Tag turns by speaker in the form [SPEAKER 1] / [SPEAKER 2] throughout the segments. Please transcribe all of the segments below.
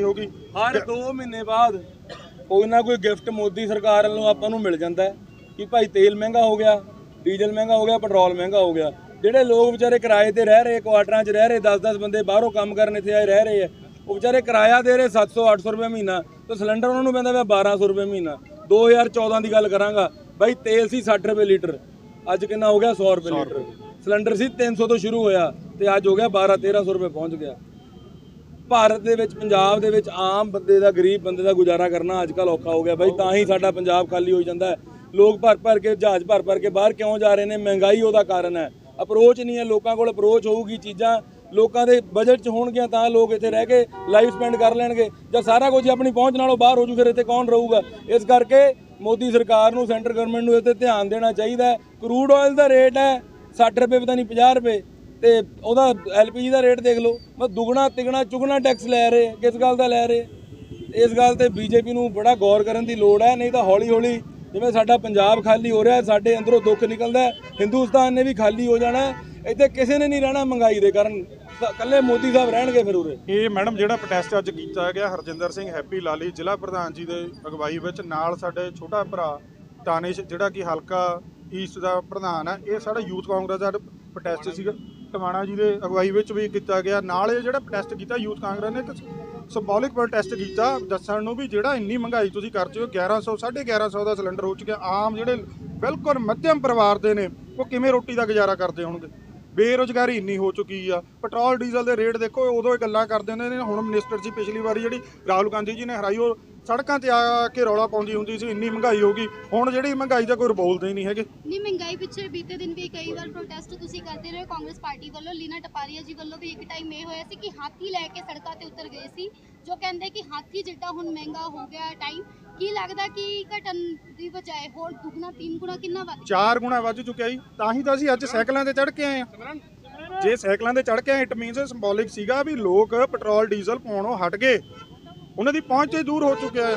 [SPEAKER 1] ਮਹਿੰਗਾਈ ਹੋ ਗਈ
[SPEAKER 2] ਹਰ 2 ਮਹੀਨੇ ਬਾਅਦ ਕੋਈ ਨਾ ਕੋਈ ਗਿਫਟ ਮੋਦੀ ਸਰਕਾਰ ਵੱਲੋਂ ਆਪਾਂ ਨੂੰ ਮਿਲ ਜਾਂਦਾ ਹੈ ਕਿ ਭਾਈ ਤੇਲ ਮਹਿੰਗਾ ਹੋ ਗਿਆ ਡੀਜ਼ਲ ਮਹਿੰਗਾ ਹੋ ਗਿਆ ਪੈਟਰੋਲ ਮਹਿੰਗਾ ਹੋ ਗਿਆ। ਜਿਹੜੇ ਲੋਕ ਵਿਚਾਰੇ ਕਿਰਾਏ ਤੇ ਰਹਿ ਰਹੇ ਕੁਆਟਰਾਂ 'ਚ ਰਹਿ ਰਹੇ 10-10 ਬੰਦੇ ਬਾਹਰੋਂ ਕੰਮ ਕਰਨ ਇੱਥੇ ਆਏ ਰਹਿ ਰਹੇ ਆ ਉਹ ਵਿਚਾਰੇ ਕਿਰਾਇਆ ਦੇ ਰਹੇ 700-800 ਰੁਪਏ ਮਹੀਨਾ ਤੇ ਸਿਲੰਡਰ ਉਹਨਾਂ ਨੂੰ ਪੈਂਦਾ ਪਿਆ 1200 ਰੁਪਏ ਮਹੀਨਾ। 2014 ਦੀ ਗੱਲ ਕਰਾਂਗਾ ਭਾਈ ਤੇਲ ਸੀ 60 ਰੁਪਏ ਲੀਟਰ ਅੱਜ ਕਿੰਨਾ ਹੋ ਗਿਆ 100 ਰੁਪਏ ਲੀਟਰ। ਸਿਲੰਡਰ ਸੀ 300 ਤੋਂ ਸ਼ੁਰੂ ਹੋਇਆ ਤੇ ਅੱਜ ਹੋ ਗਿਆ 12-1300 ਰੁਪਏ ਪਹੁੰਚ ਗਿਆ। ਭਾਰਤ ਦੇ ਵਿੱਚ, ਪੰਜਾਬ ਦੇ ਵਿੱਚ ਆਮ ਬੰਦੇ ਦਾ, ਗਰੀਬ ਬੰਦੇ ਦਾ ਗੁਜ਼ਾਰਾ ਕਰਨਾ ਅੱਜ ਕੱਲ ਔਖਾ ਹੋ ਗਿਆ ਬਾਈ। ਤਾਂ ਹੀ ਸਾਡਾ ਪੰਜਾਬ ਖਾਲੀ ਹੋ ਜਾਂਦਾ ਲੋਕ ਭਰ ਭਰ ਕੇ, ਜਹਾਜ਼ ਭਰ ਭਰ ਕੇ ਬਾਹਰ ਕਿਉਂ ਜਾ ਰਹੇ ਨੇ? ਮਹਿੰਗਾਈ ਉਹਦਾ ਕਾਰਨ ਹੈ। ਅਪਰੋਚ ਨਹੀਂ ਹੈ। ਲੋਕਾਂ ਕੋਲ ਅਪਰੋਚ ਹੋਊਗੀ ਚੀਜ਼ਾਂ। ਲੋਕਾਂ ਦੇ ਬਜਟ 'ਚ ਹੋਣਗੀਆਂ ਤਾਂ ਲੋਕ ਇੱਥੇ ਰਹਿ ਕੇ ਲਾਈਫ ਸਪੈਂਡ ਕਰ ਲੈਣਗੇ। ਜਾਂ ਸਾਰਾ ਕੁਝ ਆਪਣੀ ਪਹੁੰਚ ਨਾਲੋਂ ਬਾਹਰ ਹੋ ਜੂ, ਫਿਰ ਇੱਥੇ ਕੌਣ ਰਹੂਗਾ? ਇਸ ਕਰਕੇ ਮੋਦੀ ਸਰਕਾਰ ਨੂੰ, ਸੈਂਟਰ ਗਵਰਨਮੈਂਟ ਨੂੰ ਇੱਥੇ ਧਿਆਨ ਦੇਣਾ ਚਾਹੀਦਾ ਕਰੂਡ ਆਇਲ ਦਾ ਰੇਟ ਹੈ 60 ਰੁਪਏ ਪਤਾ ਨਹੀਂ 50 ਰੁਪਏ। ਤੇ ਉਹਦਾ ਐਲਪੀਜੀ ਦਾ ਰੇਟ ਦੇਖ ਲਓ। ਮੈਂ ਦੁੱਗਣਾ, ਤਿਗਣਾ, ਚੁਗਣਾ ਟੈਕਸ ਲੈ ਰਹੇ, ਕਿਸ ਗੱਲ ਦਾ ਲੈ ਰਹੇ? ਇਸ ਗੱਲ ਤੇ ਬੀਜੇਪੀ ਨੂੰ ਬੜਾ ਗੌਰ ਕਰਨ ਦੀ ਲੋੜ ਹੈ, ਨਹੀਂ ਤਾਂ ਹੌਲੀ ਹੌਲੀ ਜਿਵੇਂ ਸਾਡਾ ਪੰਜਾਬ ਖਾਲੀ ਹੋ ਰਿਹਾ ਸਾਡੇ ਅੰਦਰੋਂ ਦੁੱਖ ਨਿਕਲਦਾ ਹਿੰਦੁਸਤਾਨ ਨੇ ਵੀ ਖਾਲੀ ਹੋ ਜਾਣਾ ਇੱਥੇ ਕਿਸੇ ਨੇ ਨਹੀਂ ਰਹਿਣਾ ਮਹਿੰਗਾਈ ਦੇ ਕਾਰਨ। ਸ- ਇਕੱਲੇ ਮੋਦੀ ਸਾਹਿਬ ਰਹਿਣਗੇ ਫਿਰ ਉਰੇ।
[SPEAKER 1] ਇਹ ਮੈਡਮ ਜਿਹੜਾ ਪ੍ਰੋਟੈਸਟ ਅੱਜ ਕੀਤਾ ਗਿਆ, ਹਰਜਿੰਦਰ ਸਿੰਘ ਹੈਪੀ ਲਾਲੀ, ਜ਼ਿਲ੍ਹਾ ਪ੍ਰਧਾਨ ਜੀ ਦੇ ਅਗਵਾਈ ਵਿੱਚ, ਨਾਲ ਸਾਡੇ ਛੋਟਾ ਭਰਾ ਤਾਨਿਸ਼, ਜਿਹੜਾ ਕਿ ਹਲਕਾ ਈਸਟ ਦਾ ਪ੍ਰਧਾਨ ਹੈ, ਇਹ ਸਾਡਾ ਯੂਥ ਕਾਂਗਰਸ ਦਾ ਪ੍ਰੋਟੈਸਟ ਸੀਗਾ। ਟਵਾਣਾ ਜੀ ਦੇ ਅਗਵਾਈ ਵਿੱਚ ਵੀ ਕੀਤਾ ਗਿਆ। ਨਾਲ ਇਹ ਜਿਹੜਾ ਪ੍ਰੋਟੈਸਟ ਕੀਤਾ, ਯੂਥ ਕਾਂਗਰਸ ਨੇ ਇੱਕ ਸਿੰਬੋਲਿਕ ਪ੍ਰੋਟੈਸਟ ਕੀਤਾ। ਦੱਸਣ ਨੂੰ ਵੀ ਜਿਹੜਾ ਇੰਨੀ ਮਹਿੰਗਾਈ ਤੁਸੀਂ ਕਰ ਚੁੱਕੇ ਹੋ 1100 1150 ਦਾ ਸਿਲੰਡਰ ਹੋ ਚੁੱਕਿਆ। ਆਮ ਜਿਹੜੇ ਬਿਲਕੁਲ ਮੱਧਮ ਪਰਿਵਾਰ ਦੇ ਨੇ, ਉਹ ਕਿਵੇਂ ਰੋਟੀ ਦਾ ਗੁਜ਼ਾਰਾ ਕਰਦੇ ਹੋਣਗੇ? ਬੇਰੁਜ਼ਗਾਰੀ ਇੰਨੀ ਹੋ ਚੁੱਕੀ ਆ। ਪੈਟਰੋਲ, ਡੀਜ਼ਲ ਦੇ ਰੇਟ ਦੇਖੋ, ਉਦੋਂ ਇਹ ਗੱਲਾਂ ਕਰਦੇ ਹੁੰਦੇ ਨੇ। ਹੁਣ ਮਿਨਿਸਟਰ ਜੀ ਪਿਛਲੀ ਵਾਰੀ ਜਿਹੜੀ ਰਾਹੁਲ ਗਾਂਧੀ ਜੀ ਨੇ ਹਰਾਈ, ਉਹ ਸੜਕਾਂ ਤੇ ਆ ਕੇ ਰੌਲਾ ਪਾਉਂਦੀ ਹੁੰਦੀ ਸੀ, ਇੰਨੀ ਮਹਿੰਗਾਈ ਹੋ ਗਈ। ਹੁਣ ਜਿਹੜੀ ਮਹਿੰਗਾਈ ਦਾ ਕੋਈ ਬੋਲਦੇ ਹੀ ਨਹੀਂ ਹੈਗੇ।
[SPEAKER 3] ਨਹੀਂ, ਮਹਿੰਗਾਈ ਪਿੱਛੇ ਬੀਤੇ ਦਿਨ ਵੀ ਕਈ ਵਾਰ ਪ੍ਰੋਟੈਸਟ ਤੁਸੀਂ ਕਰਦੇ ਰਹੇ ਹੋ। ਕਾਂਗਰਸ ਪਾਰਟੀ ਵੱਲੋਂ, ਲੀਨਾ ਟਪਾਰੀਆ ਜੀ ਵੱਲੋਂ ਵੀ ਇੱਕ ਟਾਈਮ ਇਹ ਹੋਇਆ ਸੀ ਕਿ ਹਾਥੀ ਲੈ ਕੇ ਸੜਕਾਂ ਤੇ ਉਤਰ ਗਏ ਸੀ, ਜੋ ਕਹਿੰਦੇ ਕਿ ਹਾਥੀ ਜਿੱਡਾ ਹੁਣ ਮਹਿੰਗਾ ਹੋ ਗਿਆ ਟਾਈਮ ਕੀ ਲੱਗਦਾ ਕਿ ਘਟਨ ਦੀ ਬਜਾਏ ਹੋਰ ਦੁੱਗਣਾ ਤਿੰਨ ਗੁਣਾ ਕਿੰਨਾ ਵੱਧ
[SPEAKER 1] ਚਾਰ ਗੁਣਾ ਵੱਧ ਚੁੱਕਿਆ ਜੀ। ਤਾਂ ਹੀ ਤਾਂ ਅਸੀਂ ਅੱਜ ਸਾਈਕਲਾਂ ਤੇ ਚੜ੍ਹ ਕੇ ਆਏ ਆ ਜੇ ਸਾਈਕਲਾਂ ਤੇ ਚੜ੍ਹ ਕੇ ਆਏ ਇਟ ਮੀਨਸ ਸਿੰਬੋਲਿਕ ਸੀਗਾ ਵੀ ਲੋਕ ਪੈਟਰੋਲ ਡੀਜ਼ਲ ਪਾਉਣੋਂ ਹਟ ਗਏ। ਉਹਨਾਂ ਦੀ ਪਹੁੰਚ ਹੀ ਦੂਰ ਹੋ ਚੁੱਕਿਆ ਹੈ।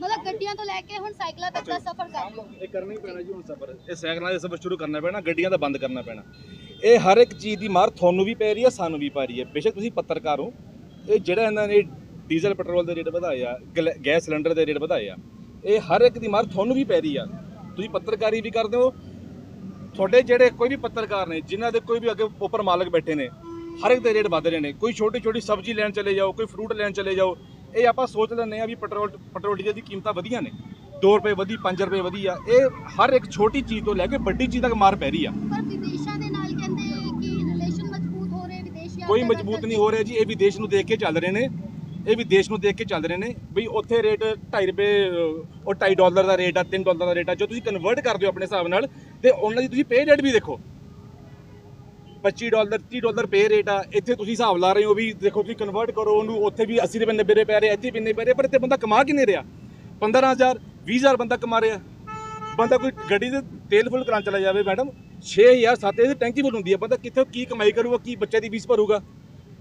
[SPEAKER 3] ਮਤਲਬ ਗੱਡੀਆਂ ਤੋਂ ਲੈ ਕੇ ਹੁਣ ਸਾਈਕਲਾਂ ਤੱਕ ਦਾ ਸਫ਼ਰ ਕਰ ਲਓ।
[SPEAKER 4] ਇਹ ਕਰਨਾ ਹੀ ਪੈਣਾ ਜੀ ਹੁਣ ਸਫ਼ਰ। ਇਹ ਸਾਈਕਲਾਂ ਦੇ ਸਫ਼ਰ ਸ਼ੁਰੂ ਕਰਨਾ ਪੈਣਾ ਗੱਡੀਆਂ ਦਾ ਬੰਦ ਕਰਨਾ ਪੈਣਾ। ਇਹ ਹਰ ਇੱਕ ਚੀਜ਼ ਦੀ ਮਾਰ ਤੁਹਾਨੂੰ ਵੀ ਪੈ ਰਹੀ ਹੈ ਸਾਨੂੰ ਵੀ ਪੈ ਰਹੀ ਹੈ। ਬੇਸ਼ੱਕ ਤੁਸੀਂ ਪੱਤਰਕਾਰ ਹੋ। ਇਹ ਜਿਹੜਾ ਇਹਨਾਂ ਨੇ ਡੀਜ਼ਲ ਪੈਟਰੋਲ ਦੇ ਰੇਟ ਵਧਾਏ ਆ ਗਲ- ਗੈਸ ਸਿਲੰਡਰ ਦੇ ਰੇਟ ਵਧਾਏ ਆ। ਇਹ ਹਰ ਇੱਕ ਦੀ ਮਾਰ ਤੁਹਾਨੂੰ ਵੀ ਪੈ ਰਹੀ ਆ। ਤੁਸੀਂ ਪੱਤਰਕਾਰੀ ਵੀ ਕਰਦੇ ਹੋ। ਤੁਹਾਡੇ ਜਿਹੜੇ ਕੋਈ ਵੀ ਪੱਤਰਕਾਰ ਨੇ ਜਿਨ੍ਹਾਂ ਦੇ ਕੋਈ ਵੀ ਅੱਗੇ ਉੱਪਰ ਮਾਲਕ ਬੈਠੇ ਨੇ ਹਰ ਇੱਕ ਦੇ ਰੇਟ ਵਧ ਰਹੇ ਨੇ। ਕੋਈ ਛੋਟੀ ਛੋਟੀ ਸਬਜ਼ੀ ਲੈਣ ਚਲੇ ਜਾਓ ਕੋਈ ਫਰੂਟ ਲੈਣ ਚਲੇ ਜਾਓ ਇਹ ਆਪਾਂ ਸੋਚ ਲੈਂਦੇ ਆ ਵੀ ਪੈਟਰੋਲ ਪੈਟਰੋਲ ਡੀਜ਼ਲ ਦੀ ਕੀਮਤਾਂ ਵਧੀਆਂ ਨੇ। 2 ਰੁਪਏ ਵਧੀ 5 ਰੁਪਏ ਵਧੀ ਆ। ਇਹ ਹਰ ਇੱਕ ਛੋਟੀ ਚੀਜ਼ ਤੋਂ ਲੈ ਕੇ ਵੱਡੀ ਚੀਜ਼ ਤੱਕ ਮਾਰ ਪੈ ਰਹੀ ਆ।
[SPEAKER 3] ਪਰ ਵਿਦੇਸ਼ਾਂ ਦੇ ਨਾਲ ਕਹਿੰਦੇ ਕਿ ਰਿਲੇਸ਼ਨ ਮਜ਼ਬੂਤ ਹੋ ਰਹੇ ਵਿਦੇਸ਼
[SPEAKER 4] ਕੋਈ ਮਜ਼ਬੂਤ ਨਹੀਂ ਹੋ ਰਿਹਾ ਜੀ। ਇਹ ਵੀ ਦੇਸ਼ ਨੂੰ ਦੇਖ ਕੇ ਚੱਲ ਰਹੇ ਨੇ। ਇਹ ਵੀ ਦੇਸ਼ ਨੂੰ ਦੇਖ ਕੇ ਚੱਲ ਰਹੇ ਨੇ ਵੀ ਉੱਥੇ ਰੇਟ 2.5 ਰੁਪਏ ਉਹ 2.5 ਡਾਲਰ ਦਾ ਰੇਟ ਆ 3 ਡਾਲਰ ਦਾ ਰੇਟ ਆ, ਜੋ ਤੁਸੀਂ ਕਨਵਰਟ ਕਰਦੇ ਹੋ ਆਪਣੇ ਹਿਸਾਬ ਨਾਲ, ਤੇ ਉਹਨਾਂ ਦੀ ਤੁਸੀਂ ਪੇ ਰੇਟ ਵੀ ਦੇਖੋ। 25 ਡਾਲਰ 30 ਡਾਲਰ ਪੇ ਰੇਟ ਆ, ਇੱਥੇ ਤੁਸੀਂ ਹਿਸਾਬ ਲਾ ਰਹੇ ਹੋ ਵੀ ਦੇਖੋ ਤੁਸੀਂ ਕਨਵਰਟ ਕਰੋ ਉਹਨੂੰ, ਉੱਥੇ ਵੀ 80 ਰੁਪਏ 90 ਰੁਪਏ ਪੈ ਰਹੇ, ਇੱਥੇ ਵੀ ਇੰਨੇ ਪੈ ਰਹੇ, ਪਰ ਇੱਥੇ ਬੰਦਾ ਕਮਾ ਕਿੰਨੇ ਰਿਹਾ? 15000 20000 ਬੰਦਾ ਕਮਾ ਰਿਹਾ। ਬੰਦਾ ਕੋਈ ਗੱਡੀ ਦੇ ਤੇਲ ਫੁੱਲ ਕਰਾਂ ਚਲਾ ਜਾਵੇ ਮੈਡਮ 6000 7000 ਦੀ ਟੈਂਕੀ ਫੁੱਲ ਹੁੰਦੀ ਆ, ਬੰਦਾ ਕਿੱਥੇ ਕੀ ਕਮਾਈ ਕਰੂਗਾ, ਕੀ ਬੱਚੇ ਦੀ ਫੀਸ ਭਰੂਗਾ?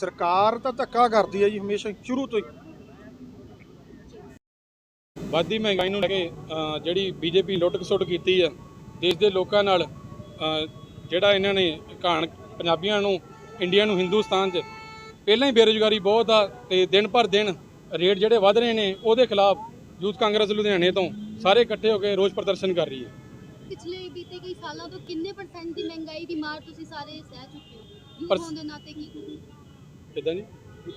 [SPEAKER 1] ਸਰਕਾਰ ਤਾਂ ਧੱਕਾ ਕਰਦੀ ਹੈ ਜੀ ਹਮੇਸ਼ਾ ਸ਼ੁਰੂ ਤੋਂ ਹੀ।
[SPEAKER 5] ਵੱਧਦੀ ਮਹਿੰਗਾਈ ਨੂੰ ਲੈ ਕੇ ਜਿਹੜੀ ਬੀਜੇਪੀ ਲੁੱਟ ਖਸੁੱਟ ਕੀਤੀ ਆ ਦੇਸ਼ ਦੇ ਲੋਕਾਂ ਨਾਲ ਜਿਹੜਾ ਇਹਨਾਂ ਨੇ ਘਾਣ ਪੰਜਾਬੀਆਂ ਨੂੰ ਇੰਡੀਆ ਨੂੰ ਹਿੰਦੁਸਤਾਨ 'ਚ ਪਹਿਲਾਂ ਹੀ ਬੇਰੁਜ਼ਗਾਰੀ ਬਹੁਤ ਆ ਤੇ ਦਿਨ ਪਰ ਦਿਨ ਰੇਟ ਜਿਹੜੇ ਵੱਧ ਰਹੇ ਨੇ ਉਹਦੇ ਖਿਲਾਫ ਯੂਥ ਕਾਂਗਰਸ ਲੁਧਿਆਣੇ ਤੋਂ ਸਾਰੇ ਇਕੱਠੇ ਹੋ ਕੇ ਰੋਸ ਪ੍ਰਦਰਸ਼ਨ ਕਰ ਰਹੀ ਹੈ।
[SPEAKER 3] ਪਿਛਲੇ ਬੀਤੇ ਕਈ ਸਾਲਾਂ ਤੋਂ ਕਿੰਨੇ ਪਰਸੈਂਟ ਦੀ ਮਹਿੰਗਾਈ ਦੀ ਮਾਰ ਤੁਸੀਂ ਸਾਰੇ ਸਹਿ ਚੁੱਕੇ ਹੋ? ਯੂਥ ਹੋਣ ਦੇ ਨਾਤੇ ਕੀ?
[SPEAKER 5] ਕਿਦਾਂ ਜੀ?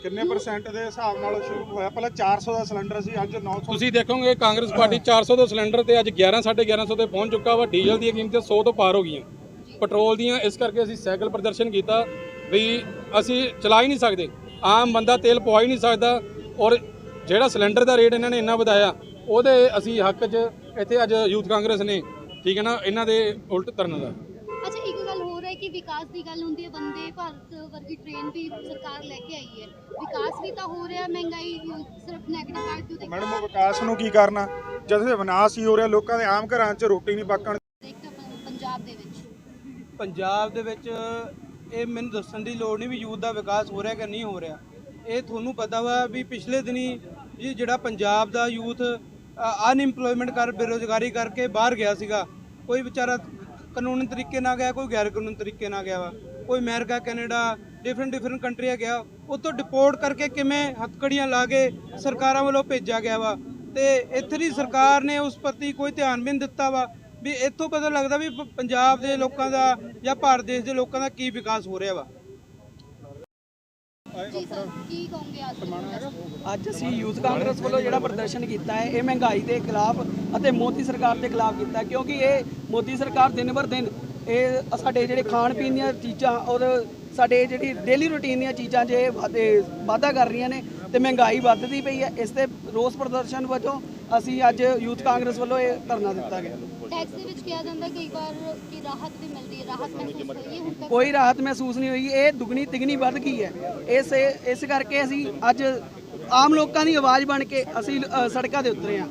[SPEAKER 1] ਕਿੰਨੇ ਪਰਸੈਂਟ ਦੇ ਹਿਸਾਬ ਨਾਲ ਸ਼ੁਰੂ ਹੋਇਆ? ਪਹਿਲਾਂ 400 ਦਾ ਸਿਲੰਡਰ ਸੀ ਅੱਜ 900
[SPEAKER 5] ਤੁਸੀਂ ਦੇਖੋਗੇ ਕਾਂਗਰਸ ਪਾਰਟੀ 400 ਤੋਂ ਸਿਲੰਡਰ ਤੇ ਅੱਜ 11 1150 ਤੇ ਪਹੁੰਚ ਚੁੱਕਾ ਵਾ। ਡੀਜ਼ਲ ਦੀਆਂ ਕੀਮਤਾਂ 100 ਤੋਂ ਪਾਰ ਹੋ ਗਈਆਂ। ਪੈਟਰੋਲ ਦੀਆਂ ਇਸ ਕਰਕੇ ਅਸੀਂ ਸਾਈਕਲ ਪ੍ਰਦਰਸ਼ਨ ਕੀਤਾ ਵੀ ਅਸੀਂ ਚਲਾ ਹੀ ਨਹੀਂ ਸਕਦੇ। ਆਮ ਬੰਦਾ ਤੇਲ ਪਵਾ ਹੀ ਨਹੀਂ ਸਕਦਾ ਔਰ ਜਿਹੜਾ ਸਿਲੰਡਰ ਦਾ ਰੇਟ ਇਹਨਾਂ ਨੇ ਇੰਨਾ ਵਧਾਇਆ ਉਹਦੇ ਅਸੀਂ ਹੱਕ 'ਚ ਇੱਥੇ ਅੱਜ ਯੂਥ ਕਾਂਗਰਸ ਨੇ ਠੀਕ ਹੈ ਨਾ ਇਹਨਾਂ ਦੇ ਉਲਟ ਤਰਨ ਦਾ
[SPEAKER 3] ਅੱਛਾ ਇੱਕ ਗੱਲ ਹੋਰ ਹੈ ਕਿ ਵਿਕਾਸ ਦੀ ਗੱਲ ਹੁੰਦੀ ਹੈ ਬੰਦੇ ਭਾਰਤ ਵਰਗੀ ਟ੍ਰੇਨ ਵੀ ਸਰਕਾਰ ਲੈ ਕੇ ਆਈ ਹੈ। ਵਿਕਾਸ ਵੀ ਤਾਂ ਹੋ ਰਿਹਾ ਮਹਿੰਗਾਈ ਸਿਰਫ ਨੈਗੇਟਿਵ ਪਾਰਟ ਕਿਉਂ
[SPEAKER 1] ਮੈਡਮ ਉਹ ਵਿਕਾਸ ਨੂੰ ਕੀ ਕਰਨਾ ਜਦ ਇਹ ਵਿਨਾਸ਼ ਹੀ ਹੋ ਰਿਹਾ ਲੋਕਾਂ ਦੇ ਆਮ ਘਰਾਂ 'ਚ ਰੋਟੀ ਨਹੀਂ ਪੱਕਣ
[SPEAKER 3] ਪੰਜਾਬ ਦੇ ਵਿੱਚ।
[SPEAKER 6] ਪੰਜਾਬ ਦੇ ਵਿੱਚ ਇਹ ਮੈਨੂੰ ਦੱਸਣ ਦੀ ਲੋੜ ਨਹੀਂ ਵੀ ਯੂਥ ਦਾ ਵਿਕਾਸ ਹੋ ਰਿਹਾ ਕਿ ਨਹੀਂ ਹੋ ਰਿਹਾ। ਇਹ ਤੁਹਾਨੂੰ ਪਤਾ ਵਾ ਵੀ ਪਿਛਲੇ ਦਿਨੀ ਜੀ ਜਿਹੜਾ ਪੰਜਾਬ ਦਾ ਯੂਥ ਅਨਇੰਪਲੋਇਮੈਂਟ ਕਰ ਬੇਰੋਜ਼ਗਾਰੀ ਕਰਕੇ ਬਾਹਰ ਗਿਆ ਸੀਗਾ ਕੋਈ ਵਿਚਾਰਾ ਕਾਨੂੰਨੀ ਤਰੀਕੇ ਨਾਲ ਗਿਆ, ਕੋਈ ਗੈਰ ਕਾਨੂੰਨੀ ਤਰੀਕੇ ਨਾਲ ਗਿਆ ਵਾ। ਕੋਈ ਅਮਰੀਕਾ, ਕੈਨੇਡਾ ਡਿਫਰੈਂਟ ਡਿਫਰੈਂਟ ਕੰਟਰੀਆਂ ਗਿਆ। ਉਹ ਤੋਂ ਡਿਪੋਰਟ ਕਰਕੇ ਕਿਵੇਂ ਹੱਥਕੜੀਆਂ ਲਾ ਕੇ ਸਰਕਾਰਾਂ ਵੱਲੋਂ ਭੇਜਿਆ ਗਿਆ ਵਾ। ਤੇ ਇੱਥੇ ਦੀ ਸਰਕਾਰ ਨੇ ਉਸ ਪ੍ਰਤੀ ਕੋਈ ਧਿਆਨ ਵੀ ਨਹੀਂ ਦਿੱਤਾ ਵਾ ਵੀ ਇੱਥੋਂ ਪਤਾ ਲੱਗਦਾ ਵੀ ਪੰਜਾਬ ਦੇ ਲੋਕਾਂ ਦਾ ਜਾਂ ਭਾਰਤ ਦੇਸ਼ ਦੇ ਲੋਕਾਂ ਦਾ ਕੀ ਵਿਕਾਸ ਹੋ ਰਿਹਾ ਵਾ।
[SPEAKER 3] ਜੀ ਸਰ ਕੀ ਕਹੋਗੇ ਅੱਜ
[SPEAKER 7] ਅਸੀਂ ਯੂਥ ਕਾਂਗਰਸ ਵੱਲੋਂ ਜਿਹੜਾ ਪ੍ਰਦਰਸ਼ਨ ਕੀਤਾ ਹੈ ਇਹ ਮਹਿੰਗਾਈ ਦੇ ਖਿਲਾਫ ਅਤੇ ਮੋਦੀ ਸਰਕਾਰ ਦੇ ਖਿਲਾਫ ਕੀਤਾ ਕਿਉਂਕਿ ਇਹ ਮੋਦੀ ਸਰਕਾਰ ਦਿਨ ਬਰ ਦਿਨ ਇਹ ਸਾਡੇ ਜਿਹੜੇ ਖਾਣ ਪੀਣ ਦੀਆਂ ਚੀਜ਼ਾਂ ਔਰ ਸਾਡੇ ਜਿਹੜੀ ਡੇਲੀ ਰੁਟੀਨ ਦੀਆਂ ਚੀਜ਼ਾਂ ਵਾਧੇ- ਵਾਧਾ ਕਰ ਰਹੀਆਂ ਨੇ ਤੇ ਮਹਿੰਗਾਈ ਵੱਧਦੀ ਪਈ ਹੈ ਇਸ ਤੇ ਰੋਸ ਪ੍ਰਦਰਸ਼ਨ ਵਜੋਂ ਅਸੀਂ ਅੱਜ ਯੂਥ ਕਾਂਗਰਸ ਵੱਲੋਂ ਇਹ ਧਰਨਾ ਦਿੱਤਾ ਗਿਆ।
[SPEAKER 3] ਟੈਕਸ ਦੇ ਵਿੱਚ ਕਿਹਾ ਜਾਂਦਾ ਕਈ ਵਾਰ ਕਿ ਰਾਹਤ ਵੀ ਮਿਲਦੀ ਹੈ ਰਾਹਤ ਮਹਿਸੂਸ ਹੋਈ ਹੈ ਹੁਣ ਤੱਕ
[SPEAKER 7] ਕੋਈ ਰਾਹਤ ਮਹਿਸੂਸ ਨਹੀਂ ਹੋਈ ਇਹ ਦੁੱਗਣੀ ਤਿਗਣੀ ਵੱਧ ਗਈ ਹੈ। ਇਸ ਇਸ ਕਰਕੇ ਅਸੀਂ ਅੱਜ ਆਮ ਲੋਕਾਂ ਦੀ ਆਵਾਜ਼ ਬਣ ਕੇ ਅਸੀਂ ਅ, ਸੜਕਾਂ ਦੇ ਉਤਰੇ ਹਾਂ।